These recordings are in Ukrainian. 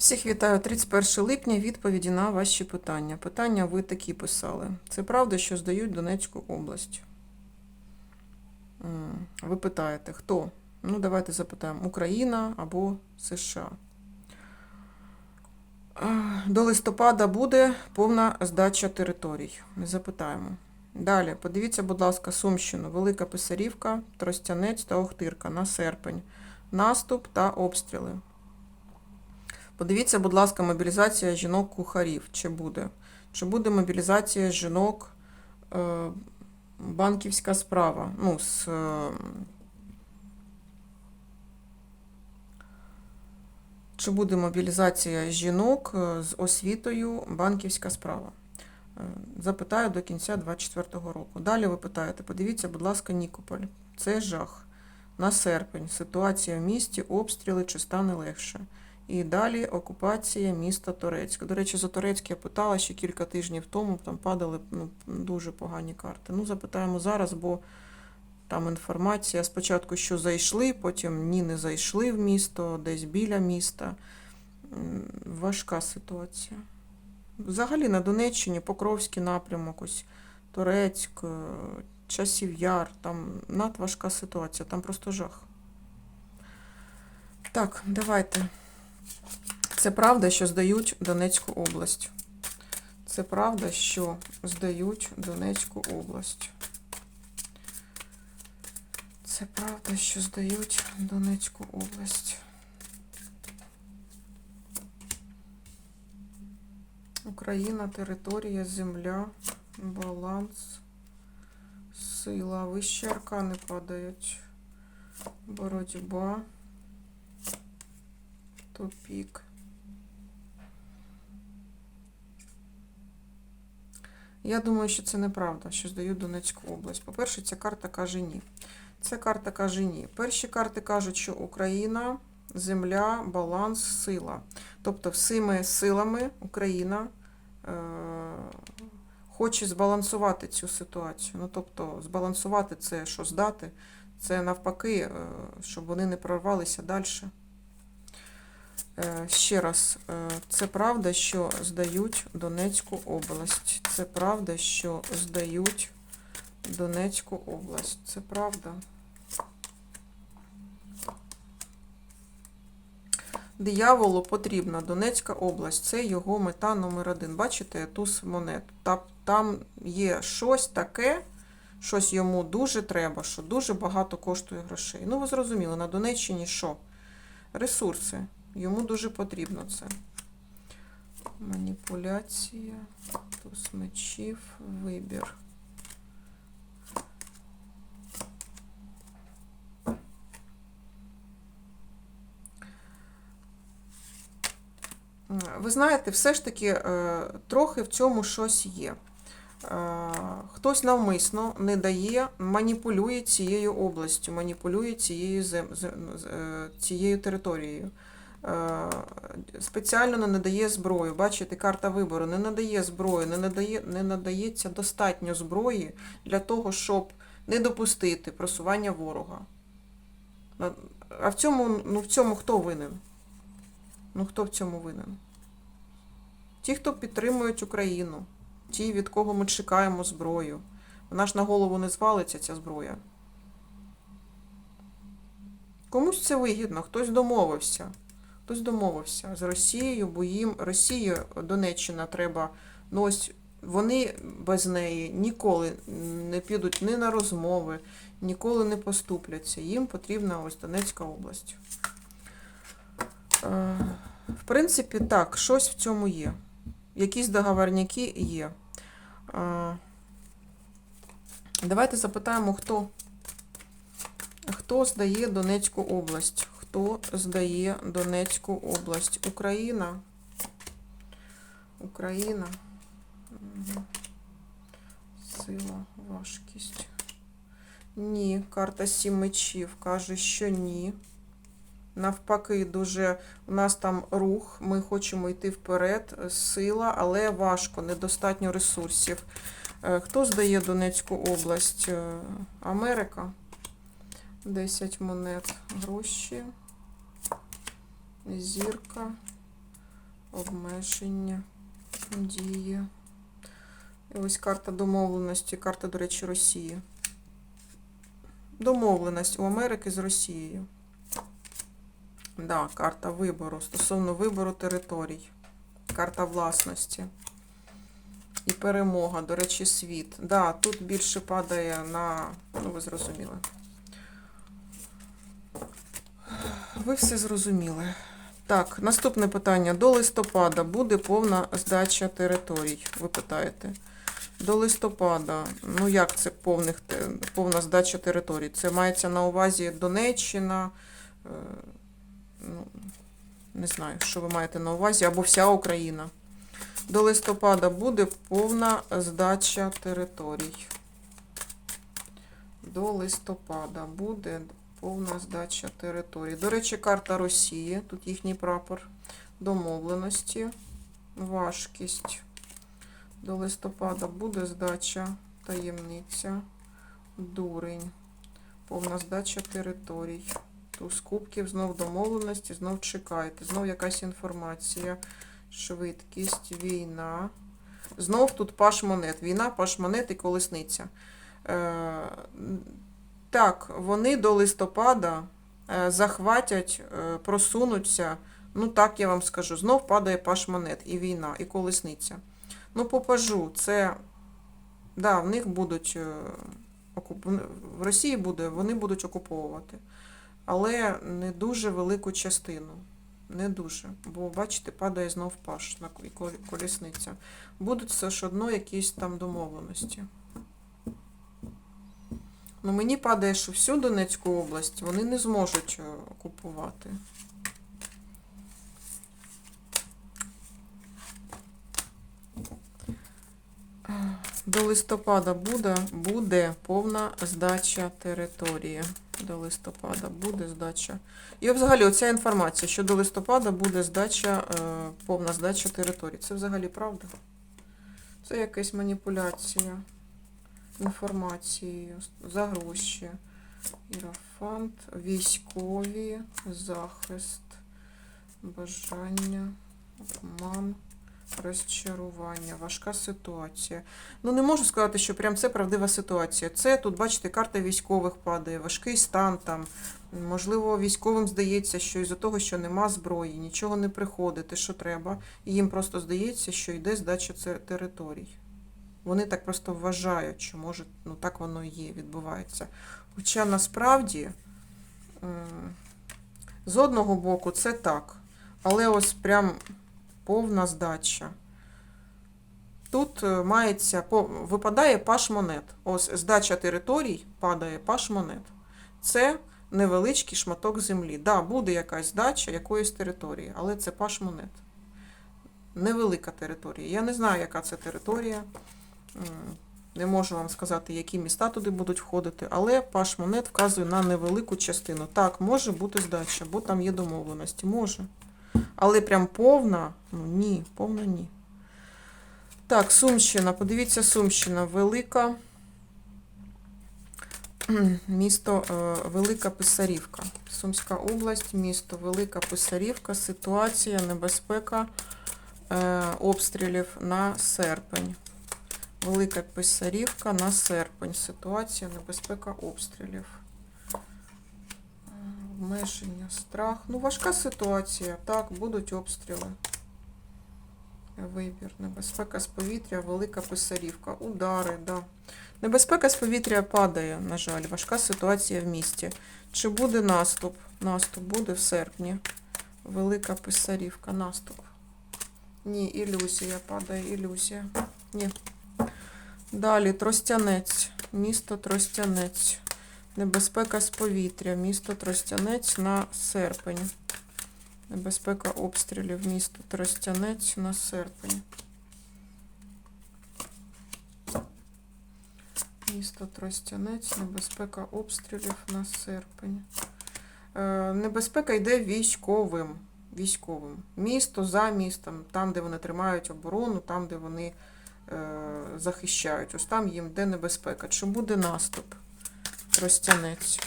Всіх вітаю 31 липня. Відповіді на ваші питання. Питання ви такі писали. Це правда, що здають Донецьку область? Ви питаєте, хто? Ну, давайте запитаємо: Україна або США. Е, До листопада буде повна здача територій. Запитаємо. Далі, подивіться, будь ласка, Сумщину, Велика Писарівка, Тростянець та Охтирка на серпень. Наступ та обстріли. Подивіться, будь ласка, мобілізація жінок-кухарів. Чи буде? Чи буде мобілізація жінок е, банківська справа? Ну, з, е, чи буде мобілізація жінок е, з освітою банківська справа? Е, Запитаю до кінця 2024 року. Далі ви питаєте, подивіться, будь ласка, Нікополь. Це жах. На серпень. Ситуація в місті, обстріли, чи стане легше. І далі окупація міста Торецьк. До речі, за Торецьк я питала ще кілька тижнів тому, там падали ну, дуже погані карти. Ну, запитаємо зараз, бо там інформація спочатку, що зайшли, потім ні, не зайшли в місто, десь біля міста. Важка ситуація. Взагалі на Донеччині Покровський напрямок, ось Торецьк, е, Часів Яр, там надважка ситуація, там просто жах. Так, давайте. Це правда, що здають Донецьку область. Це правда, що здають Донецьку область. Це правда, що здають Донецьку область. Україна, територія, земля, баланс, сила. Вищі аркани падають. Боротьба. Тупік. Я думаю, що це неправда, що здають Донецьку область. По-перше, ця карта каже ні. Ця карта каже ні. Перші карти кажуть, що Україна, земля, баланс, сила. Тобто, всіми силами Україна е- хоче збалансувати цю ситуацію. Ну, тобто, збалансувати це, що здати, це навпаки, е- щоб вони не прорвалися далі. Е, Ще раз, е, це правда, що здають Донецьку область. Це правда, що здають Донецьку область. Це правда. Дияволу потрібна Донецька область. Це його мета номер один. Бачите, туз монет. Там є щось таке, щось йому дуже треба, що дуже багато коштує грошей. Ну, ви зрозуміли, на Донеччині що? Ресурси. Йому дуже потрібно це. Маніпуляція, туз мечів, вибір. Ви знаєте, все ж таки е, трохи в цьому щось є. Е, Хтось навмисно не дає, маніпулює цією областю, маніпулює цією, е, цією територією. Е, Спеціально не надає зброю. Бачите, карта вибору не надає зброю, не, надає, не надається достатньо зброї для того, щоб не допустити просування ворога. А в цьому, ну, в цьому хто винен? Ну хто в цьому винен? Ті, хто підтримують Україну, ті, від кого ми чекаємо зброю. Вона ж на голову не звалиться, ця зброя. Комусь це вигідно, хтось домовився. Хтось домовився з Росією, бо їм Росія, Донеччина треба. Ну ось вони без неї ніколи не підуть ні на розмови, ніколи не поступляться. Їм потрібна ось Донецька область. Е, В принципі, так, щось в цьому є. Якісь договорняки є. Е, Давайте запитаємо, хто, хто здає Донецьку область. Хто здає Донецьку область? Україна. Україна. Сила, важкість. Ні, карта сім мечів каже, що ні. Навпаки, дуже у нас там рух, ми хочемо йти вперед, сила, але важко, недостатньо ресурсів. Е, Хто здає Донецьку область? Е, Америка. 10 монет. Гроші. Зірка. обмеження дії. І ось карта домовленості, карта, до речі, Росії. Домовленість у Америки з Росією. Да, карта вибору стосовно вибору територій. Карта власності. І перемога, до речі, світ. Да, тут більше падає на. Ну, ви зрозуміли. Ви все зрозуміли. Так, наступне питання. До листопада буде повна здача територій, ви питаєте. До листопада, ну як це повних, повна здача територій? Це мається на увазі Донеччина, е, ну, не знаю, що ви маєте на увазі, або вся Україна. До листопада буде повна здача територій. До листопада буде повна здача територій. До речі, карта Росії, тут їхній прапор, домовленості, важкість. До листопада буде здача, таємниця, дурень, повна здача територій. Туз кубків, знов домовленості, знов чекайте, знов якась інформація, швидкість, війна. Знов тут паш монет. Війна, паш монет і колесниця. Так, вони до листопада е, захватять, е, просунуться. Ну так я вам скажу. Знов падає паш монет і війна, і колесниця. Ну, по пажу, це. Да, в них будуть. е. В Росії буде, вони будуть окуповувати. Але не дуже велику частину. Не дуже. Бо, бачите, падає знов паш на колісниця. Будуть все ж одно якісь там домовленості. Ну, мені падає, що всю Донецьку область вони не зможуть е, окупувати. До листопада буде, буде повна здача території. До листопада буде здача. І взагалі оця інформація, що до листопада буде здача, е, повна здача території. Це взагалі правда? Це якась маніпуляція інформацією за гроші. Ірафант, військові, захист, бажання, обман, розчарування, важка ситуація. Ну, не можу сказати, що прям це правдива ситуація. Це тут, бачите, карта військових падає, важкий стан там. Можливо, військовим здається, що із-за того, що нема зброї, нічого не приходить, що треба, і їм просто здається, що йде здача територій. Вони так просто вважають, що може, ну так воно і є, відбувається. Хоча насправді з одного боку це так, але ось прям повна здача. Тут е, мається, випадає паш монет. Ось здача територій падає паш монет. Це невеличкий шматок землі. Да, буде якась здача якоїсь території, але це паш монет. Невелика територія. Я не знаю, яка це територія. М, Не можу вам сказати, які міста туди будуть входити, але паш монет вказує на невелику частину. Так, може бути здача, бо там є домовленості. Може. Але прям повна, ну ні, повна ні. Так, Сумщина. Подивіться, Сумщина. Велика. Місто е, Велика Писарівка. Сумська область, місто Велика Писарівка. Ситуація, небезпека е, обстрілів на серпень. Велика Писарівка на серпень. Ситуація, небезпека обстрілів. Е, Обмеження, страх. Ну, важка ситуація. Так, будуть обстріли. Вибір. Небезпека з повітря, велика писарівка. Удари, да. Небезпека з повітря падає, на жаль. Важка ситуація в місті. Чи буде наступ? Наступ буде в серпні. Велика писарівка. Наступ. Ні, ілюзія. Падає ілюзія. Ні. Далі Тростянець. Місто Тростянець. Небезпека з повітря. Місто Тростянець на серпень. Небезпека обстрілів. Місто Тростянець на серпень. Місто Тростянець. Небезпека обстрілів на серпень. Е, небезпека йде військовим. Військовим. Місто за містом, там, де вони тримають оборону, там, де вони захищають. Ось там їм де небезпека. Чи буде наступ? Тростянець.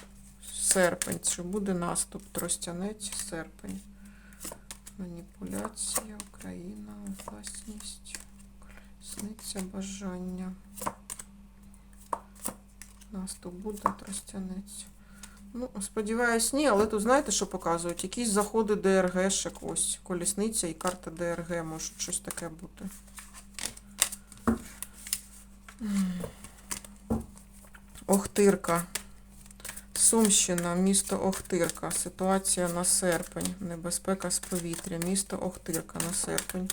Серпень. Чи буде наступ? Тростянець, серпень. Маніпуляція, Україна, власність, колісниця, бажання. Наступ буде, тростянець. Ну, сподіваюсь, ні, але тут знаєте, що показують? Якісь заходи ДРГшек, ось колісниця і карта ДРГ, може щось таке бути. Охтирка. Сумщина, місто Охтирка. Ситуація на серпень. Небезпека з повітря. Місто Охтирка на серпень.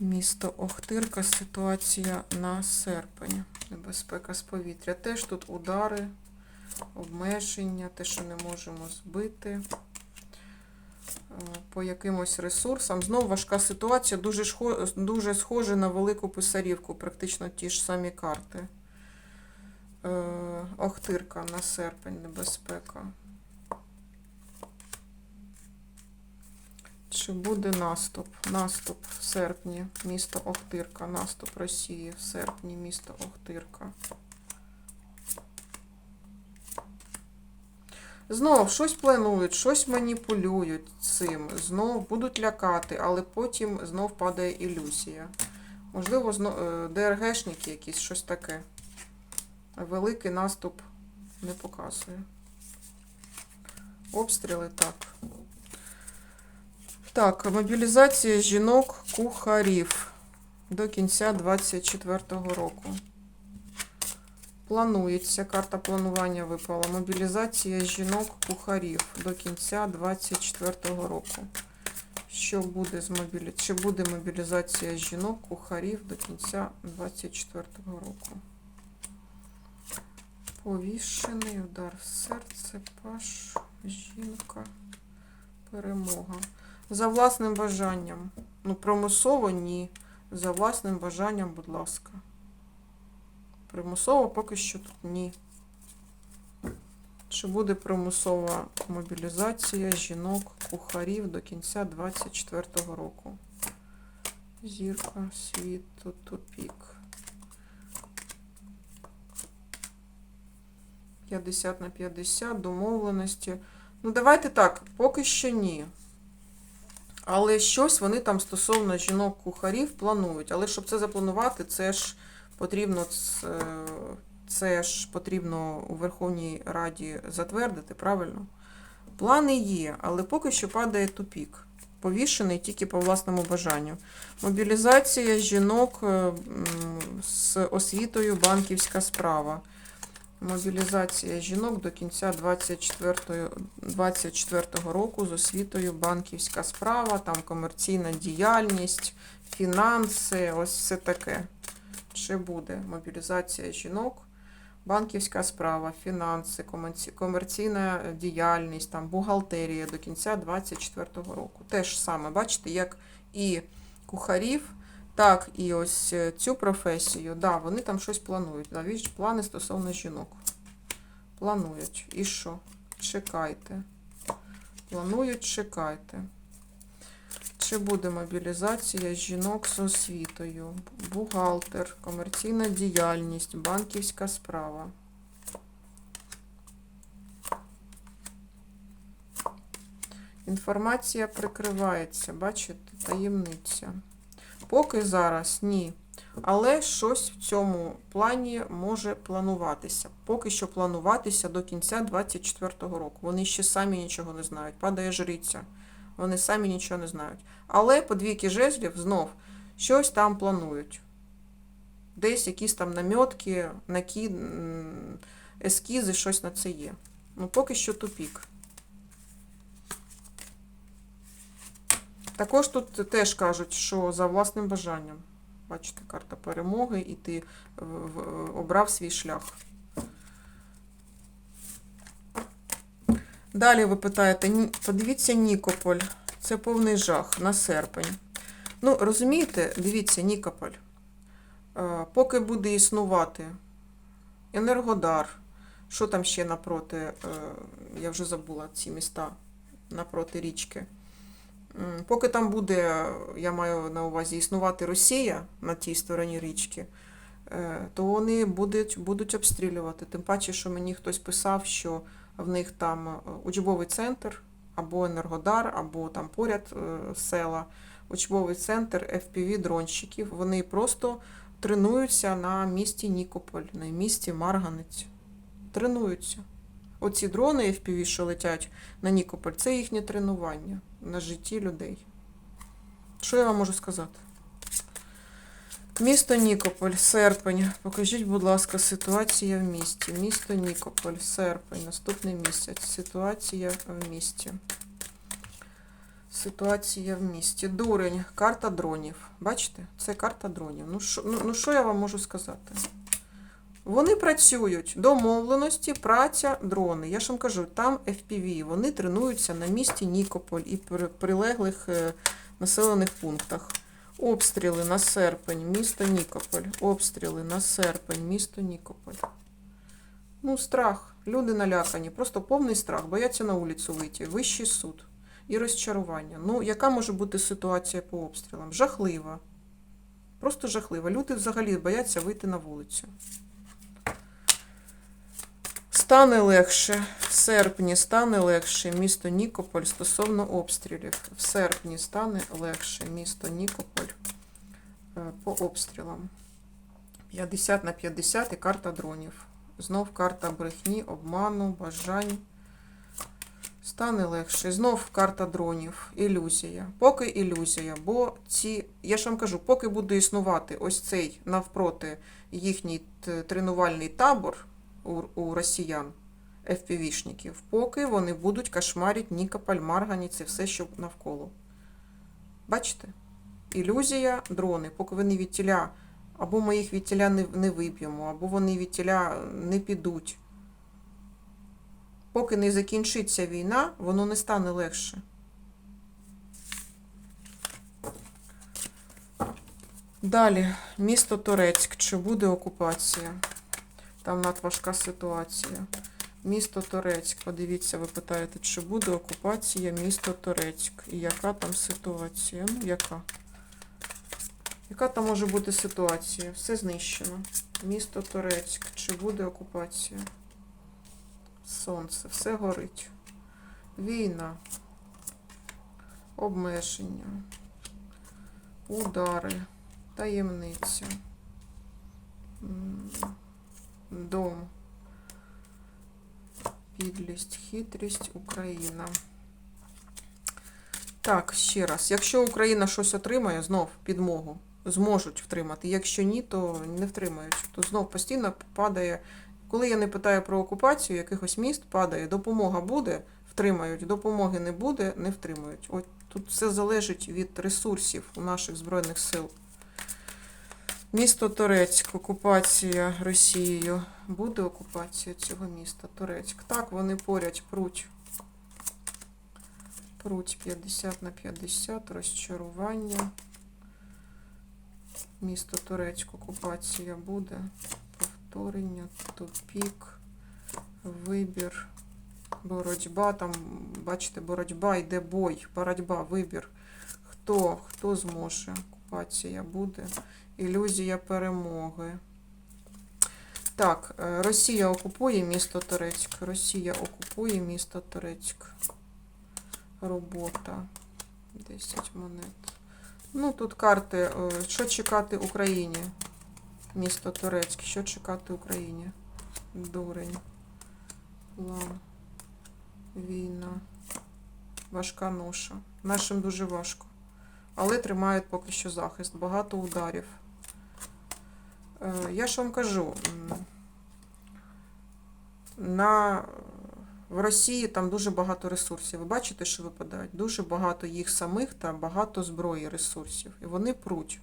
Місто Охтирка. Ситуація на серпень. Небезпека з повітря. Теж тут удари, обмеження, те, що не можемо збити. По якимось ресурсам. Знову важка ситуація, дуже, дуже схоже на велику писарівку, практично ті ж самі карти. Е, Охтирка на серпень, небезпека. Чи буде наступ? Наступ в серпні, місто Охтирка. Наступ Росії в серпні, місто Охтирка. Знов щось планують, щось маніпулюють цим, знов будуть лякати, але потім знов падає ілюзія. Можливо, знов, е, ДРГшники якісь, щось таке. Великий наступ не показує. Обстріли так. Так, мобілізація жінок кухарів до кінця 24-го року. Планується, карта планування випала. Мобілізація жінок кухарів до кінця 24-го року. Що буде з мобілі... Чи буде мобілізація жінок кухарів до кінця 24-го року? Повішений удар в серце, паш, жінка, перемога. За власним бажанням. Ну, примусово ні. За власним бажанням, будь ласка. Примусово поки що тут ні. Чи буде примусова мобілізація жінок, кухарів до кінця 24-го року? Зірка, світу, тупік. 50 на 50, домовленості. Ну, давайте так, поки що ні. Але щось вони там стосовно жінок-кухарів планують. Але щоб це запланувати, це ж потрібно це, це ж потрібно у Верховній Раді затвердити, правильно? Плани є, але поки що падає тупік. Повішений тільки по власному бажанню. Мобілізація жінок е, з освітою банківська справа. Мобілізація жінок до кінця 24, 24 року з освітою банківська справа, там комерційна діяльність, фінанси, ось все таке. Чи буде мобілізація жінок, банківська справа, фінанси, комерційна діяльність, там бухгалтерія до кінця 24 року. Те ж саме, бачите, як і кухарів, так, і ось е, цю професію, да, вони там щось планують. Навіть плани стосовно жінок. Планують. І що? Чекайте. Планують, чекайте. Чи буде мобілізація жінок з освітою? Бухгалтер, комерційна діяльність, банківська справа. Інформація прикривається, бачите, таємниця. Поки зараз ні. Але щось в цьому плані може плануватися. Поки що плануватися до кінця 24-го року. Вони ще самі нічого не знають. Падає жриця. Вони самі нічого не знають. Але по двійки жезлів знов щось там планують. Десь якісь там намьотки, накі... ескізи, щось на це є. Ну, поки що тупік. Також тут теж кажуть, що за власним бажанням. Бачите, карта перемоги, і ти обрав свій шлях. Далі ви питаєте, подивіться Нікополь. Це повний жах на серпень. Ну, розумієте, дивіться, Нікополь. Е, Поки буде існувати Енергодар, що там ще напроти, е, я вже забула ці міста напроти річки. Поки там буде, я маю на увазі, існувати Росія на тій стороні річки, е, то вони будуть, будуть обстрілювати. Тим паче, що мені хтось писав, що в них там е, учбовий центр або Енергодар, або там поряд е, села, учбовий центр FPV дронщиків. Вони просто тренуються на місті Нікополь, на місті Марганець. Тренуються. Оці дрони FPV, що летять на Нікополь, це їхнє тренування на житті людей. Що я вам можу сказати? Місто Нікополь, серпень. Покажіть, будь ласка, ситуація в місті. Місто Нікополь, серпень, наступний місяць. Ситуація в місті. Ситуація в місті. Дурень, карта дронів. Бачите? Це карта дронів. Ну що, ну, ну, я вам можу сказати? Вони працюють. Домовленості, праця, дрони. Я ж вам кажу, там FPV. Вони тренуються на місті Нікополь і при- прилеглих е, населених пунктах. Обстріли на серпень, місто Нікополь. Обстріли на серпень, місто Нікополь. Ну, страх. Люди налякані. Просто повний страх. Бояться на вулицю вийти. Вищий суд. І розчарування. Ну, яка може бути ситуація по обстрілам? Жахлива. Просто жахлива. Люди взагалі бояться вийти на вулицю. Стане легше. В серпні стане легше місто Нікополь стосовно обстрілів. В серпні стане легше місто Нікополь е, по обстрілам. 50 на 50 і карта дронів. Знов карта брехні, обману, бажань. Стане легше. Знов карта дронів, ілюзія. Поки ілюзія, бо ці, я ж вам кажу, поки буде існувати ось цей навпроти їхній тренувальний табор у, у росіян, FPV-шників, поки вони будуть кошмарити Нікополь, Марганіці, все, що навколо. Бачите? Ілюзія, дрони, поки вони від тіля, або ми їх від тіля не, не виб'ємо, або вони від тіля не підуть. Поки не закінчиться війна, воно не стане легше. Далі, місто Торецьк. Чи буде окупація? Там надважка ситуація. Місто Торецьк. Подивіться, ви питаєте, чи буде окупація місто Торецьк? І яка там ситуація? Ну, яка? Яка там може бути ситуація? Все знищено. Місто Торецьк. Чи буде окупація? Сонце, все горить. Війна. Обмеження. Удари. Таємниця. Дом. Підлість, хитрість, Україна. Так, ще раз. Якщо Україна щось отримає, знов підмогу зможуть втримати. Якщо ні, то не втримають. То знов постійно падає. Коли я не питаю про окупацію якихось міст, падає. Допомога буде, втримають. Допомоги не буде, не втримають. От тут все залежить від ресурсів у наших Збройних сил. Місто Торецьк, окупація Росією. Буде окупація цього міста Торецьк. Так, вони поряд пруть. Пруть 50 на 50, розчарування. Місто Турецьк, окупація буде. Повторення, тупік, вибір, боротьба. Там, бачите, боротьба, йде бой, боротьба, вибір. Хто, хто зможе? Окупація буде. Ілюзія перемоги. Так, е, Росія окупує місто Турецьк. Росія окупує місто Турецьк. Робота. 10 монет. Ну, тут карти. е, Що чекати Україні? Місто Турецьк. Що чекати Україні? Дурень. План. Війна. Важка ноша. Нашим дуже важко. Але тримають поки що захист. Багато ударів. Е, Я ж вам кажу, на, в Росії там дуже багато ресурсів. Ви бачите, що випадають? Дуже багато їх самих та багато зброї ресурсів. І вони пруть.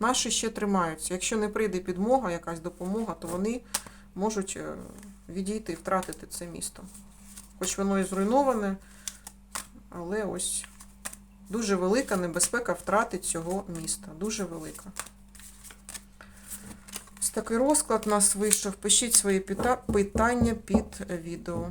Наші ще тримаються. Якщо не прийде підмога, якась допомога, то вони можуть е, відійти і втратити це місто. Хоч воно і зруйноване, але ось дуже велика небезпека втрати цього міста. Дуже велика. Ось такий розклад у нас вийшов. Пишіть свої пита- питання під відео.